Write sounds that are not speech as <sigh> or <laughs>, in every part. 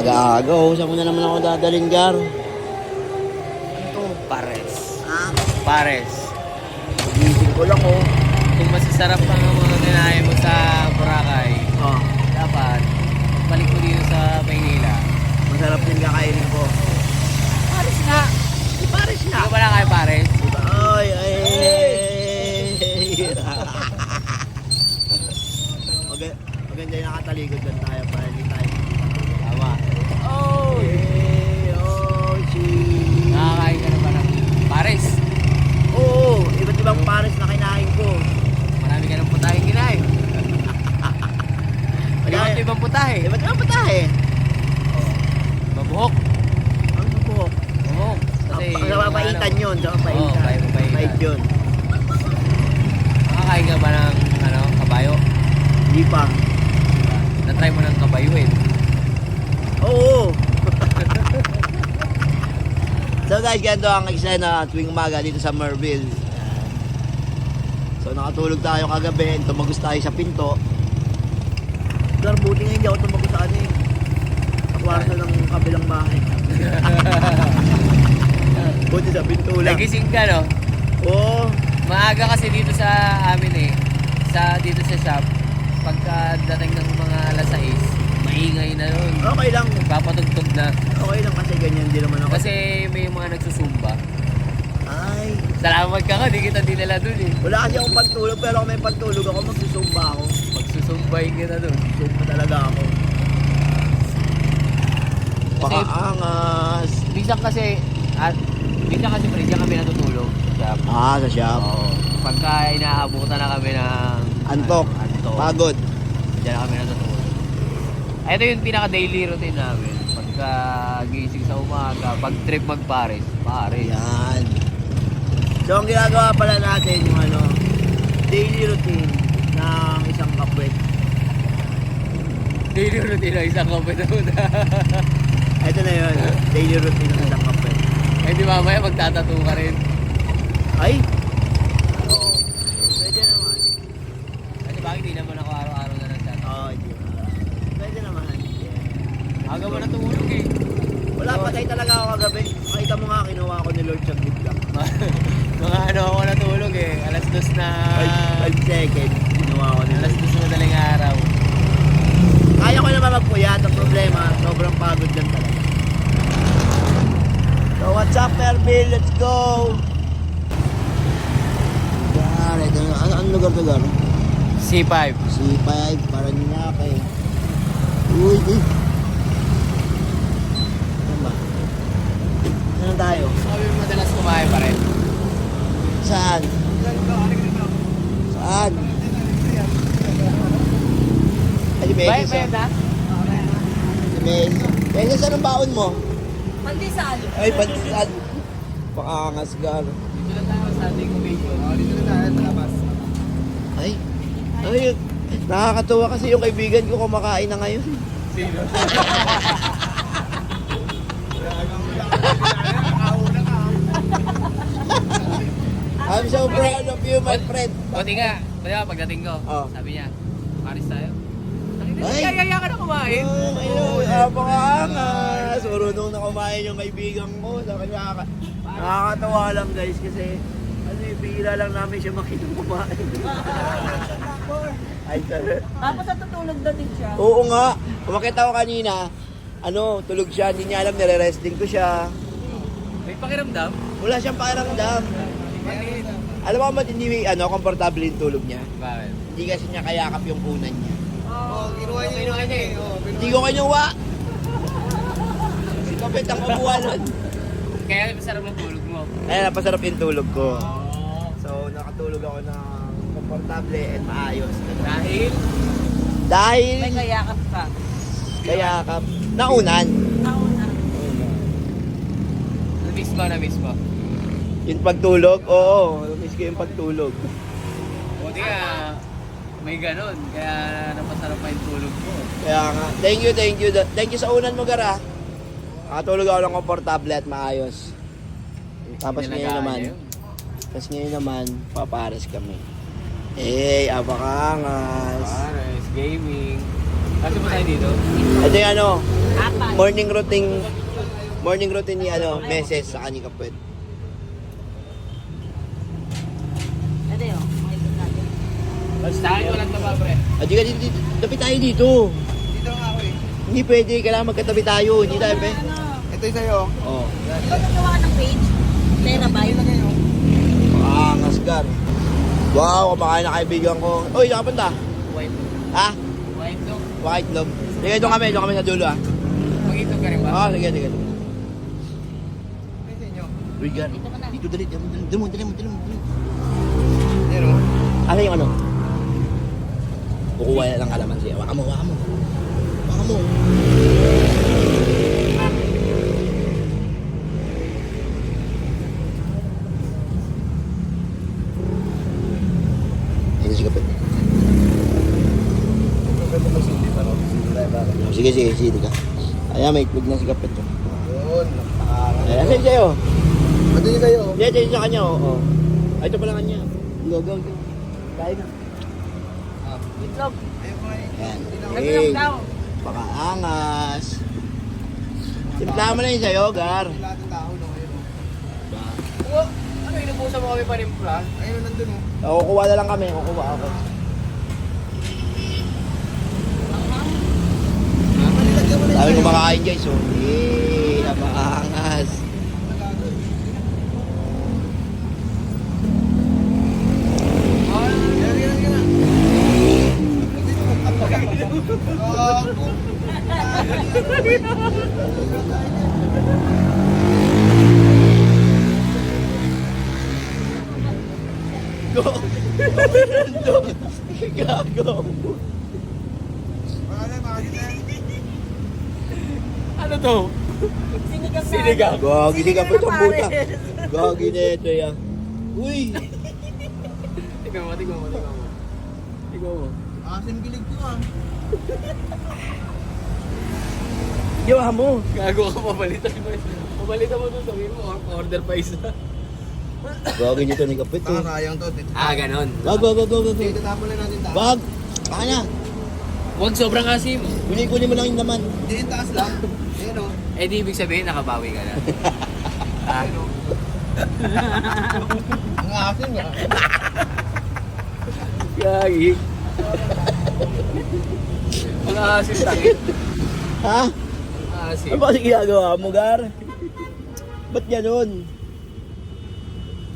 Aga-aga, oh. Saan mo na naman ako dadaling, Gar? Ito, pares. Ah, Pares. gising ko lang, oh. Kung masasarap ang mga kinain mo sa Boracay, Oh, dapat balik mo dito sa Maynila. masarap din kakainin ko. Pares nga! Di Paris Hindi ka ba na kaya pares? Diba? Ay, ay, <laughs> Mag- maganda yung nakatalikod doon tayo para hindi tayo Tama. Oh! Eh, oh, gee. Nakakain ka na ba ng pares? Ibang Paris na kinain ko. Marami ka ng putahe kinain. <laughs> Iba't ibang putahe. Iba't ibang patahe. Mabuhok. Ang buhok. Mabuhok. Kasi Sa mapapaitan yun, sa mapapaitan. Oo, may mapaitan. Mapait yun. Nakakain ka ba ng ano, kabayo? Hindi pa. Na-try mo ng kabayuin. Oo. <laughs> so guys, ganito ang eksena tuwing umaga dito sa Merville. So nakatulog tayo kagabi, tumagos tayo sa pinto. Dar, buti nga hindi ako tumagos sa ano eh. Sa kwarto ng kabilang bahay. <laughs> buti sa pinto lang. Nagising ka, no? Oo. Maaga kasi dito sa amin eh. Sa dito sa shop. Pagka dating ng mga alas 6, maingay na yun. Okay lang. Papatugtog na. Okay lang kasi ganyan din naman ako. Kasi may mga nagsusumba. Salamat ka ka, di kita dinala dun eh. wala kasi akong pantulog pero kung may pantulog ako, magsusumba ako. Magsusumbay kita dun. Sumba talaga ako. Kasi- Pakaangas. Minsan kasi, at minsan kasi pre, diyan kami natutulog. Sa shop. Ah, sa shop. Oo. Pagka inaabutan na kami ng Antok. ano, antok. Pagod. Diyan na kami natutulog. Ito yung pinaka-daily routine namin. Pagka gising sa umaga, pag trip mag-Paris, Paris. Yan. So, ang ginagawa pala natin yung ano, daily routine ng isang kapwet. Daily routine ng isang kape na <laughs> Ito na yun, daily routine ng isang kapwet. Eh di mamaya magtatato ka rin. Ay! Oo. Pwede naman. Kasi bakit di naman ako araw-araw na nagtatato? Oo, di ba? Pwede naman. Yeah. Aga mo natulog eh. Wala, patay talaga ako kagabi. Makita mo nga, kinuha ako ni Lord Chaglit lang. <laughs> Mga ano ako natulog eh. Alas dos na... 5 seconds, kinuha ako ni Alas Lord. dos na madaling araw. Kaya ko naman magpuyat. Ang problema, sobrang pagod lang talaga. So what's up, Melville? Let's go! Gar, ito na. Ano, ano lugar to, Gar? C5. C5, para niya kay... Uy, di. Ano ba? Saan tayo? Sabi mo madalas kumain pa rin. Saan? Saan? Ay, Bye, bye na. Di Beses. Ang baon mo? Pandesal. Ay, pantisan. Pakangas, Gar. Dito lang tayo sa ating kumation. Oh, dito lang tayo sa labas. Ay, ay, nakakatuwa kasi yung kaibigan ko kumakain na ngayon. Sino? <laughs> <laughs> I'm so proud of you, my friend. Buti nga, nga pagdating ko, Oh. sabi niya, Paris tayo. Ay! Kaya ka na kumain. Oh, ayun, napakaangas. Marunong na kumain yung kaibigan ko. Nakaka- nakakatawa lang guys kasi ano eh, bihira lang namin siya makita kumain. <laughs> Ay, sir. Tapos natutulog na din siya. Oo nga. Kumakita ko kanina, ano, tulog siya, hindi niya alam, nire-resting ko siya. Pakiramdam? Wala siyang pakiramdam. Alam mo ba hindi ano, komportable yung tulog niya? Bakit? Hindi kasi niya kayakap yung punan niya. Oh, kinuha niya kinuha niya eh. Oh, Hindi ko kinuha. Si Kapit ang nun. Kaya masarap ng tulog mo. Kaya napasarap yung tulog ko. Oh. So, nakatulog ako na komportable at maayos. Dahil, Dahil May kayakap ka. kayakap, naunan. Nauna. na-miss mo, na-miss mo. Yung pagtulog, oo. Miss ko yung pagtulog. Buti nga, may ganun. Kaya napasarap pa yung tulog mo. Kaya nga, thank you, thank you. Thank you sa unan mo, Gara. Nakatulog ako ng komportable at maayos. Tapos ngayon naman, yun. tapos ngayon naman, papares kami. Eh, abakangas. Paris, gaming. Kasi mo tayo dito? Ito yung ano, morning routine, morning routine ni ano, meses sa kanyang kapit. Ito yun. Makikita natin. Sa akin walang taba, pre. At di ka dito, tabi tayo dito. Dito nga ako eh. Hindi pwede, kailangan magkatabi tayo. Hindi tayo, pe. Ito yung sa'yo. Oo. Ikaw nagawa ka ng page. Pera ba? Yun na ganyan. Ah, ngasgar. Wow, kumakain na kaibigan ko. Uy, saan ka punta? White. Ha? White dog. White love. Sige, doon kami, doon kami sa dulo ah. Mag-itog ka rin ba? Ah, sige, sige. Uy, Gar. Dito dali, dali, dali, dali mo, dali mo, dali mo, dali mo. Yan o. Ano yung ano? Kukuha na lang kalamansi. Hawakan mo, hawakan mo. Hawakan mo. Ayun si kapit. Sige, sige, sige, ka. Ayan, may itlog na si kapit. Yun. Napakarangan. Ayan, sa'yo? Ito yung sa'yo. Hindi, ito yung sa kanya, oo. Ay, ito pala kanya. Go, go, go. Kain na. Itlog. Ayun ko eh. Ayan. Hey, daw. Pakaangas. Timplahan mo na yung sayo, Gar. Lahat ng tao no. Ayun o. Oo. Ano, inubusan mo kami panimpla? Ayun o, nandun o. O, kukuha na lang kami, kukuha ako. Mo yung sa'yo. kumakain guys, oh. Eh, napakaangas. Yan, yan, yan. Gago. Go! Gago! Ano to? Sinigang na. Sinigang. Gagi, di ka pa itong buta. Pares. Gagi na ito yan. Uy! Tingnan mo, tingnan mo, tingnan mo. Tingnan mo. Asim gilig ko ah. <laughs> Gawa mo. Gago ka, papalitan mo. Papalitan mo doon, sabihin mo, order pa isa. Gagi nito ni Kapit, oh. Baka sayang to. Ah, ganon. Wag, wag, wag, wag, wag. Dito tapon na natin taas. Wag! Baka na. Huwag sobrang asim. Kunin-kunin mo lang yung laman. Hindi taas lang. Ayun o. Eh di ibig sabihin, nakabawi ka na. <laughs> ah, <laughs> Ang asim ah. Gagi. Ang asim takit. Ha? Ang asim. Ano ba kasi ginagawa mo, Gar? Ba't ganun?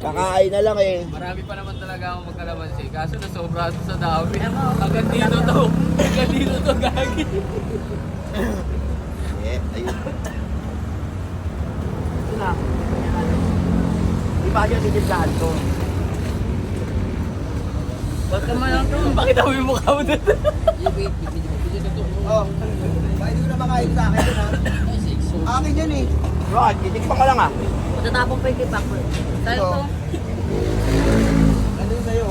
Kakain na lang eh. Marami pa naman talaga akong magkalamansi. Kaso nasobra ito sa dami. Hanggang dito to. Hanggang dito to, gagi. Eh, ayun. Ito na. Di ba siya titimplahan to? Huwag ka man lang to. Bakit ako yung mukha mo doon? Oh. Bakit hindi ko na makain sa akin yun ha? Akin yan eh. Bakit? Titikpan ka lang ah. Matatapong pa yung kipak ko. Tayo to. Ano yung sa'yo?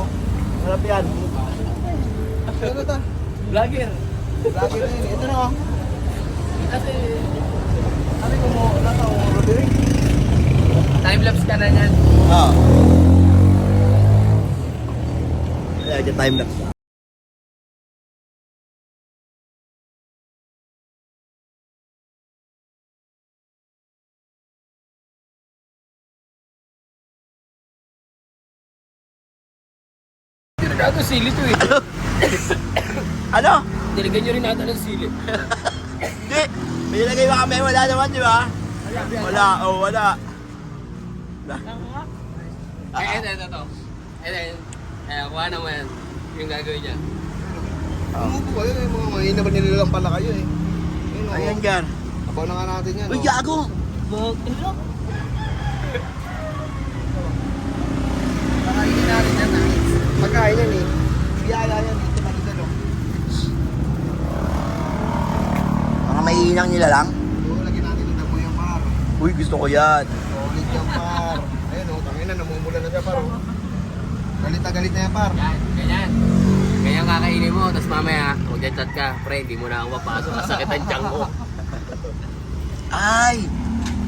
Harap yan. Ano to? Vlogger. Lagi na yun. Ito na oh. Kasi Ano ko mo? Ano to? Roderick? time-lapse ka na yan. Oo. Kaya dyan Gago sili to eh. Ano? Diligan nyo rin natin ng sili. Hindi. May nilagay ba kami? Wala naman, di ba? Wala. Oh, wala. Ay, ito, ito, ito. Eh, kuha naman yung gagawin niya. Umupo kayo eh. Mga mahina ba nilalang pala kayo eh. Ayun o. Ayan, Gar. Abaw na nga natin yan Uy, oh. gago! Wag. Ano? Kakainin natin yan ha. Pagkain yan eh. Biyaya yan dito maganda no. Mga maiinang nila lang. Oo, lagyan natin ng damo yung par. Uy, gusto ko yan. Solid yung par. Ayun o, tangin na, namumula na siya par oh. Galit na galit na yan par. Yan, ganyan. Ganyan kakainin mo, tapos mamaya, mag-chat ka. Pre, hindi mo na ako mapasok, kasakit ang tiyan ko. <laughs> Ay!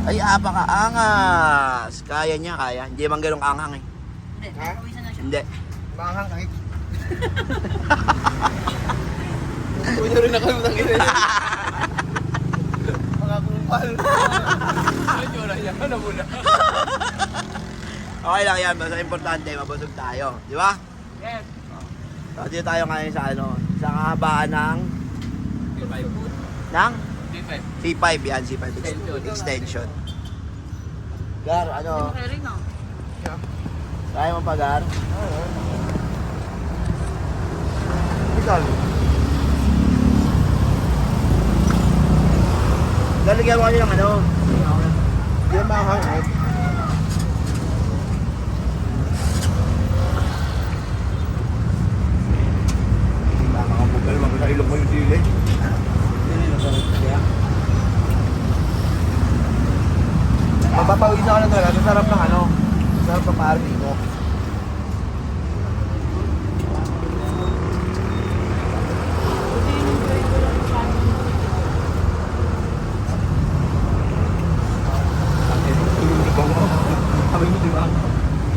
Ay, apakaangas! Kaya niya, kaya. Hindi man ganun anghang eh. Hindi. Ha? Pawisan na siya. Hindi. Bakang kahit. Punya rin ako ng ina. Mga kupal. Ano yun? Yan na muna. Okay lang yan, basta importante, mabusog tayo. Di ba? Yes. So, dito tayo ngayon sa ano, sa kahabaan ng, ng C5 yan, C5 extension. extension. Gar, ano, kaya mo pa, Gar? Bigal. Lalagyan mo kanyo ng ano, na mahangit. Nakakabugal, magkakailong mo yung sili. Mapapawis ako na talaga. Sa sarap ng ano. Sa sarap ng party ko.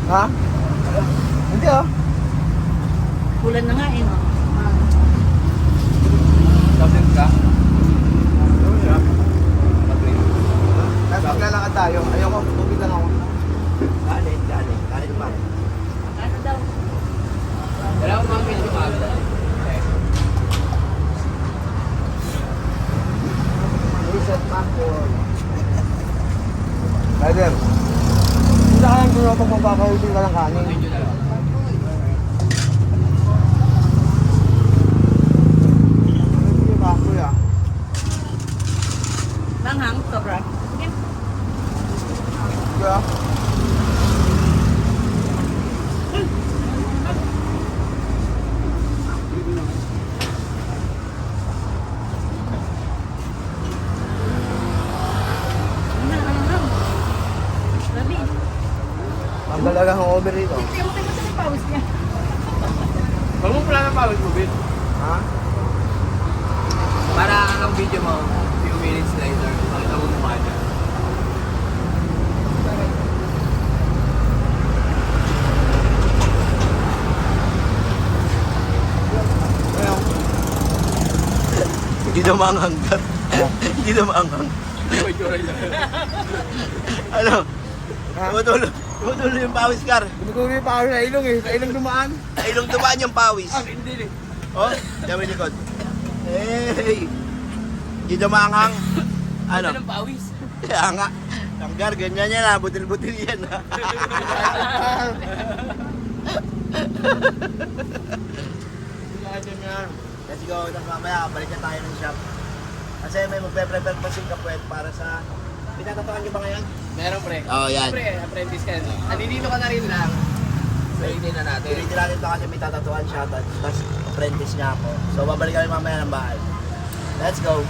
Ha? Hindi ah. Kulan na nga, eh, no? Tapos ka? Tapos maglalakad tayo. Ayoko, tubig lang ako. galit, galit, galit pa. Ano daw? Wala akong mga medyo maaga. Reset backward. Rider. Hindi ka lang gulo pag magkakausin ka ng kanin. Medyo na lang. Hindi ba kuya? Manghang, sobra. Sige. Kuya? Ano, ano, ano? Grabe. Ang dalaga ng over rito. Yung yung yung pawis niya. Huwag mo pala ng pawis mo, Bill. Ha? Para ang video mo, few minutes later, makita mo mukha niya. Hindi na manghanggat. Hindi na lang. Ano? Ha? Tumutulo. Tumutulo yung pawis, Gar. Tumutuli pa ako sa ilong eh. Sa ilong dumaan. Sa ilong dumaan yung pawis. Ah, hindi eh. Oh, dami likod. Hey! Hindi na manghang. Ano? Ano pawis? Kaya nga. Ang Gar, ganyan yan ha. Butil-butil yan ha. Let's go. Mamaya, balik na tayo ng shop. Kasi may magpe-prepare pa si Kapwet para sa... Pinatatakan niyo ba ngayon? Meron pre. Oo, yan. Pre, apprentice ka. Andito ka na rin lang. Pwede na natin. Pinili natin ito kasi may tatatuan siya. Tapos apprentice niya ako. So, babalik kami mamaya ng bahay. Let's go.